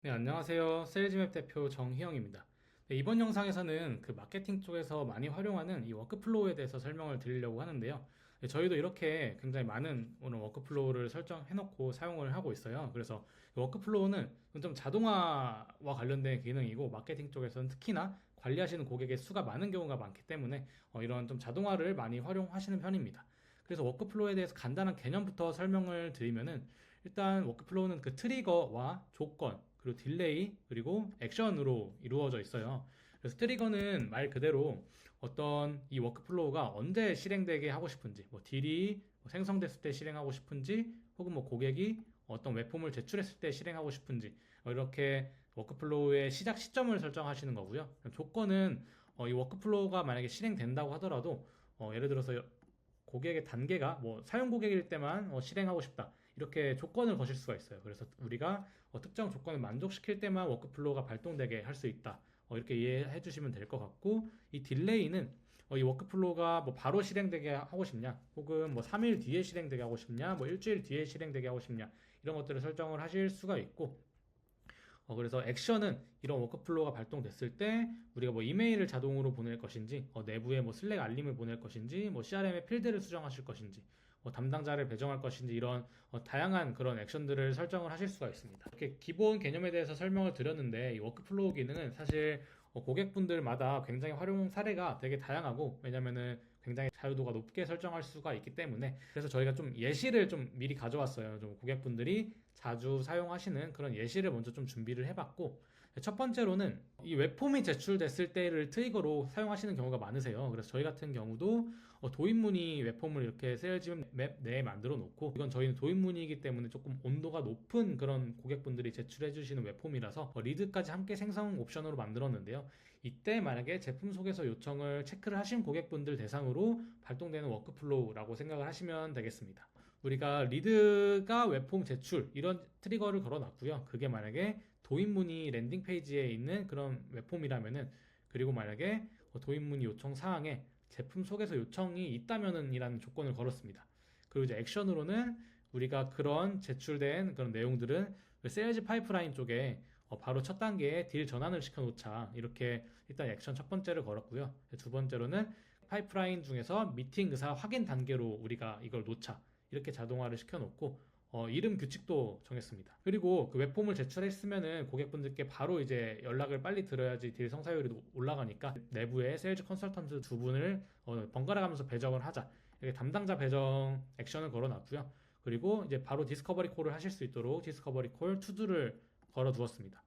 네, 안녕하세요. 세일즈맵 대표 정희영입니다. 네, 이번 영상에서는 그 마케팅 쪽에서 많이 활용하는 이 워크플로우에 대해서 설명을 드리려고 하는데요. 네, 저희도 이렇게 굉장히 많은 오늘 워크플로우를 설정해놓고 사용을 하고 있어요. 그래서 이 워크플로우는 좀 자동화와 관련된 기능이고 마케팅 쪽에서는 특히나 관리하시는 고객의 수가 많은 경우가 많기 때문에 어, 이런 좀 자동화를 많이 활용하시는 편입니다. 그래서 워크플로우에 대해서 간단한 개념부터 설명을 드리면은 일단 워크플로우는 그 트리거와 조건 그리고 딜레이 그리고 액션으로 이루어져 있어요. 그래서 트리거는 말 그대로 어떤 이 워크플로우가 언제 실행되게 하고 싶은지 뭐 딜이 뭐 생성됐을 때 실행하고 싶은지 혹은 뭐 고객이 어떤 웹폼을 제출했을 때 실행하고 싶은지 어, 이렇게 워크플로우의 시작 시점을 설정하시는 거고요. 조건은 어, 이 워크플로우가 만약에 실행된다고 하더라도 어, 예를 들어서 고객의 단계가 뭐 사용 고객일 때만 어, 실행하고 싶다. 이렇게 조건을 거실 수가 있어요. 그래서 우리가 어, 특정 조건을 만족시킬 때만 워크플로우가 발동되게 할 수 있다. 어, 이렇게 이해해 주시면 될 것 같고 이 딜레이는 어, 이 워크플로우가 뭐 바로 실행되게 하고 싶냐, 혹은 뭐 3일 뒤에 실행되게 하고 싶냐, 뭐 일주일 뒤에 실행되게 하고 싶냐 이런 것들을 설정을 하실 수가 있고 어, 그래서 액션은 이런 워크플로우가 발동됐을 때 우리가 뭐 이메일을 자동으로 보낼 것인지 어, 내부에 뭐 슬랙 알림을 보낼 것인지 뭐 CRM에 필드를 수정하실 것인지 뭐 담당자를 배정할 것인지 이런 어, 다양한 그런 액션들을 설정을 하실 수가 있습니다. 이렇게 기본 개념에 대해서 설명을 드렸는데 이 워크플로우 기능은 사실 어, 고객분들마다 굉장히 활용 사례가 되게 다양하고 왜냐면은 굉장히 자유도가 높게 설정할 수가 있기 때문에 그래서 저희가 좀 예시를 좀 미리 가져왔어요. 좀 고객분들이 자주 사용하시는 그런 예시를 먼저 좀 준비를 해봤고 첫 번째로는 이 웹폼이 제출됐을 때를 트리거로 사용하시는 경우가 많으세요. 그래서 저희 같은 경우도 어, 도입문의 웹폼을 이렇게 세일즈 맵 내에 만들어 놓고 이건 저희는 도입문의이기 때문에 조금 온도가 높은 그런 고객분들이 제출해 주시는 웹폼이라서 어, 리드까지 함께 생성 옵션으로 만들었는데요. 이때 만약에 제품 속에서 요청을 체크를 하신 고객분들 대상으로 발동되는 워크플로우라고 생각을 하시면 되겠습니다. 우리가 리드가 웹폼 제출 이런 트리거를 걸어 놨고요. 그게 만약에 도입 문의 랜딩 페이지에 있는 그런 웹폼이라면은 그리고 만약에 도입 문의 요청 사항에 제품 속에서 요청이 있다면은 이라는 조건을 걸었습니다. 그리고 이제 액션으로는 우리가 그런 제출된 그런 내용들은 세일즈 파이프라인 쪽에 어, 바로 첫 단계에 딜 전환을 시켜 놓자. 이렇게 일단 액션 첫 번째를 걸었고요. 두 번째로는 파이프라인 중에서 미팅 의사 확인 단계로 우리가 이걸 놓자. 이렇게 자동화를 시켜 놓고 어, 이름 규칙도 정했습니다. 그리고 그 웹폼을 제출했으면은 고객분들께 바로 이제 연락을 빨리 들어야지 딜 성사율이 올라가니까 내부에 세일즈 컨설턴트 두 분을 어, 번갈아 가면서 배정을 하자. 이렇게 담당자 배정 액션을 걸어놨고요. 그리고 이제 바로 디스커버리 콜을 하실 수 있도록 디스커버리 콜 투두를 걸어 두었습니다.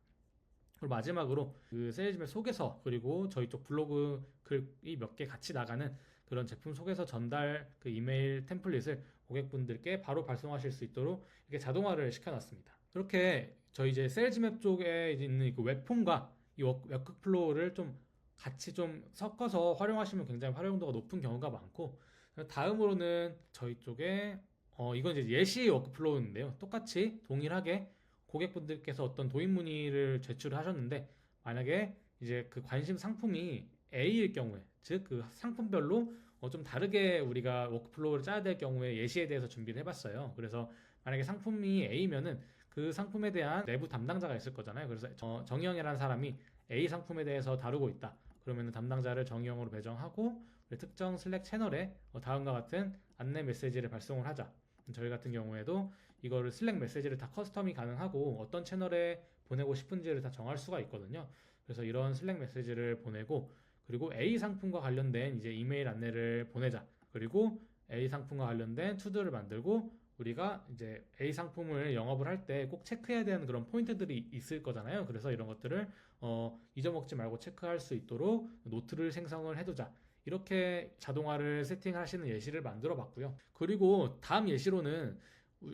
그리고 마지막으로 그 세일즈맵 속에서 그리고 저희 쪽 블로그 글이 몇 개 같이 나가는 그런 제품 속에서 전달 그 이메일 템플릿을 고객분들께 바로 발송하실 수 있도록 이렇게 자동화를 시켜놨습니다. 그렇게 저희 이제 세일즈맵 쪽에 있는 그 웹폼과 이 워크플로우를 좀 같이 좀 섞어서 활용하시면 굉장히 활용도가 높은 경우가 많고 다음으로는 저희 쪽에 어 이건 이제 예시 워크플로우인데요. 똑같이 동일하게 고객분들께서 어떤 도입 문의를 제출하셨는데 만약에 이제 그 관심 상품이 A일 경우에 즉 그 상품별로 어 좀 다르게 우리가 워크플로우를 짜야 될 경우에 예시에 대해서 준비를 해봤어요. 그래서 만약에 상품이 A면은 그 상품에 대한 내부 담당자가 있을 거잖아요. 그래서 어, 정희영이라는 사람이 A 상품에 대해서 다루고 있다. 그러면 담당자를 정희영으로 배정하고 특정 슬랙 채널에 어, 다음과 같은 안내 메시지를 발송을 하자. 저희 같은 경우에도 이거를 슬랙 메시지를 다 커스텀이 가능하고 어떤 채널에 보내고 싶은지를 다 정할 수가 있거든요. 그래서 이런 슬랙 메시지를 보내고 그리고 A 상품과 관련된 이제 이메일 안내를 보내자. 그리고 A 상품과 관련된 투두를 만들고 우리가 이제 A 상품을 영업을 할 때 꼭 체크해야 되는 그런 포인트들이 있을 거잖아요. 그래서 이런 것들을 어, 잊어먹지 말고 체크할 수 있도록 노트를 생성을 해두자. 이렇게 자동화를 세팅하시는 예시를 만들어 봤고요. 그리고 다음 예시로는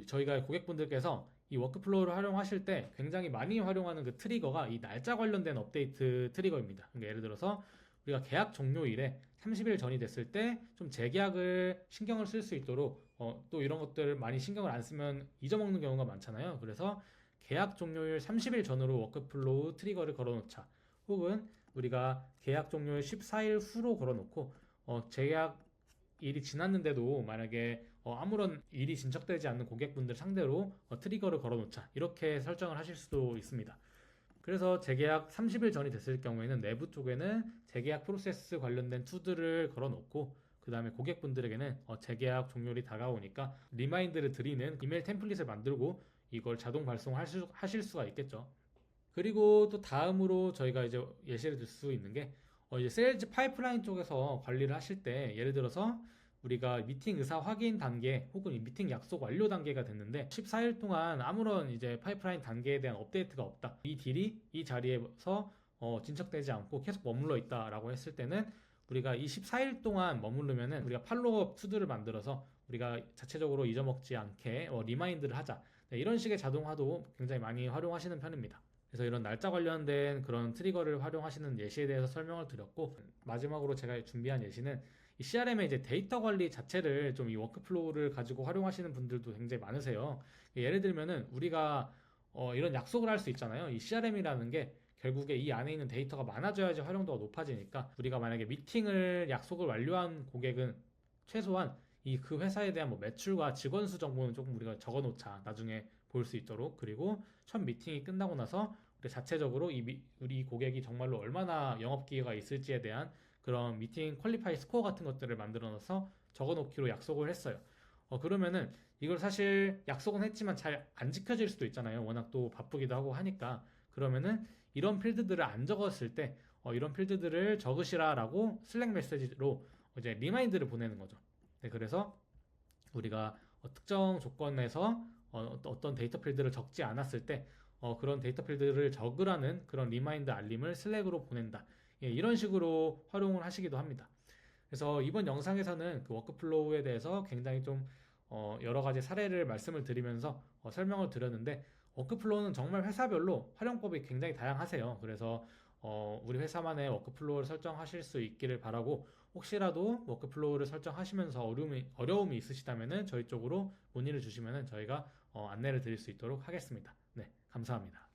저희가 고객분들께서 이 워크플로우를 활용하실 때 굉장히 많이 활용하는 그 트리거가 이 날짜 관련된 업데이트 트리거입니다. 그러니까 예를 들어서 우리가 계약 종료일에 30일 전이 됐을 때 좀 재계약을 신경을 쓸 수 있도록 어, 또 이런 것들을 많이 신경을 안 쓰면 잊어먹는 경우가 많잖아요. 그래서 계약 종료일 30일 전으로 워크플로우 트리거를 걸어놓자. 혹은 우리가 계약 종료일 14일 후로 걸어놓고 어, 재계약 일이 지났는데도 만약에 어, 아무런 일이 진척되지 않는 고객분들 상대로 어, 트리거를 걸어놓자 이렇게 설정을 하실 수도 있습니다. 그래서 재계약 30일 전이 됐을 경우에는 내부 쪽에는 재계약 프로세스 관련된 투들을 걸어놓고 그 다음에 고객분들에게는 어, 재계약 종료일이 다가오니까 리마인드를 드리는 이메일 템플릿을 만들고 이걸 자동 발송하실 하실 수가 있겠죠. 그리고 또 다음으로 저희가 이제 예시를 들 수 있는 게 어, 이제 세일즈 파이프라인 쪽에서 관리를 하실 때 예를 들어서 우리가 미팅 의사 확인 단계 혹은 이 미팅 약속 완료 단계가 됐는데 14일 동안 아무런 이제 파이프라인 단계에 대한 업데이트가 없다. 이 딜이 이 자리에서 어, 진척되지 않고 계속 머물러 있다라고 했을 때는 우리가 이 14일 동안 머무르면은 우리가 팔로우업 투드를 만들어서 우리가 자체적으로 잊어먹지 않게 어, 리마인드를 하자. 네, 이런 식의 자동화도 굉장히 많이 활용하시는 편입니다. 그래서 이런 날짜 관련된 그런 트리거를 활용하시는 예시에 대해서 설명을 드렸고 마지막으로 제가 준비한 예시는 이 CRM의 이제 데이터 관리 자체를 좀 이 워크플로우를 가지고 활용하시는 분들도 굉장히 많으세요. 예를 들면은 우리가 어, 이런 약속을 할 수 있잖아요. 이 CRM이라는 게 결국에 이 안에 있는 데이터가 많아져야지 활용도가 높아지니까 우리가 만약에 미팅을 약속을 완료한 고객은 최소한 이 그 회사에 대한 뭐 매출과 직원 수 정보는 조금 우리가 적어 놓자. 나중에 볼 수 있도록 그리고 첫 미팅이 끝나고 나서 우리 자체적으로 이 미- 우리 고객이 정말로 얼마나 영업 기회가 있을지에 대한 그런 미팅 퀄리파이 스코어 같은 것들을 만들어 놔서 적어 놓기로 약속을 했어요. 어, 그러면은 이걸 사실 약속은 했지만 잘 안 지켜질 수도 있잖아요. 워낙 또 바쁘기도 하고 하니까. 그러면은 이런 필드들을 안 적었을 때 어, 이런 필드들을 적으시라라고 슬랙 메시지로 이제 리마인드를 보내는 거죠. 네, 그래서 우리가 어, 특정 조건에서 어, 어떤 데이터 필드를 적지 않았을 때 어, 그런 데이터 필드를 적으라는 그런 리마인드 알림을 슬랙으로 보낸다. 예, 이런 식으로 활용을 하시기도 합니다. 그래서 이번 영상에서는 그 워크플로우에 대해서 굉장히 좀 어, 여러 가지 사례를 말씀을 드리면서 어, 설명을 드렸는데 워크플로우는 정말 회사별로 활용법이 굉장히 다양하세요. 그래서 어, 우리 회사만의 워크플로우를 설정하실 수 있기를 바라고 혹시라도 워크플로우를 설정하시면서 어려움이, 어려움이 있으시다면 저희 쪽으로 문의를 주시면 저희가 어, 안내를 드릴 수 있도록 하겠습니다. 네, 감사합니다.